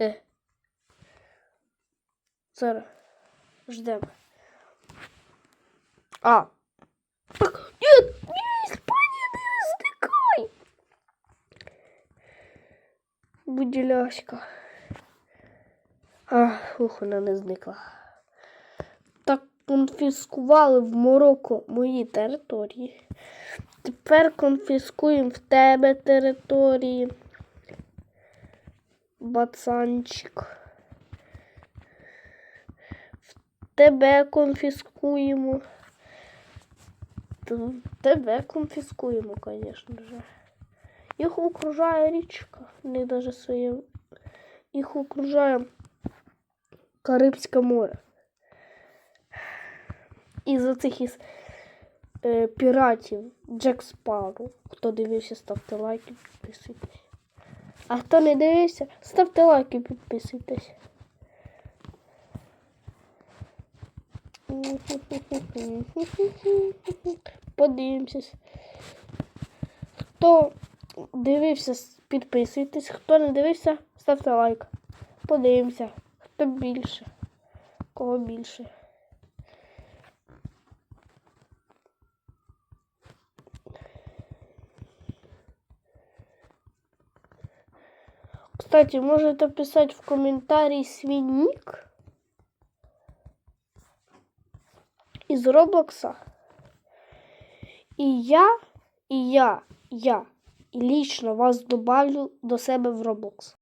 Е. Зараз. Ждемо. А. Так, ні, ні, Іспанія, не стикай. Буділяшка. А, ух, вона не зникла. Так конфіскували в Марокко мої території. Тепер конфіскуємо в тебе території. Бацанчик. В тебе конфіскуємо. Т- Тебе конфіскуємо, звісно же. Їх окружає річка. Не даже своє. Їх окружає Карибське море. Із-за цих із е, піратів Джек Спару. Хто дивився, ставте лайки, підписуйтесь. А хто не дивився, ставте лайки, підписуйтесь. Подивимось. Хто дивився, підписуйтесь. Хто не дивився, ставте лайк. Подивимося, хто більше. Кого більше. Кстати, можете писать в комментарии свій із Роблокса. І я, і я, я лично вас добавлю до себе в Roblox.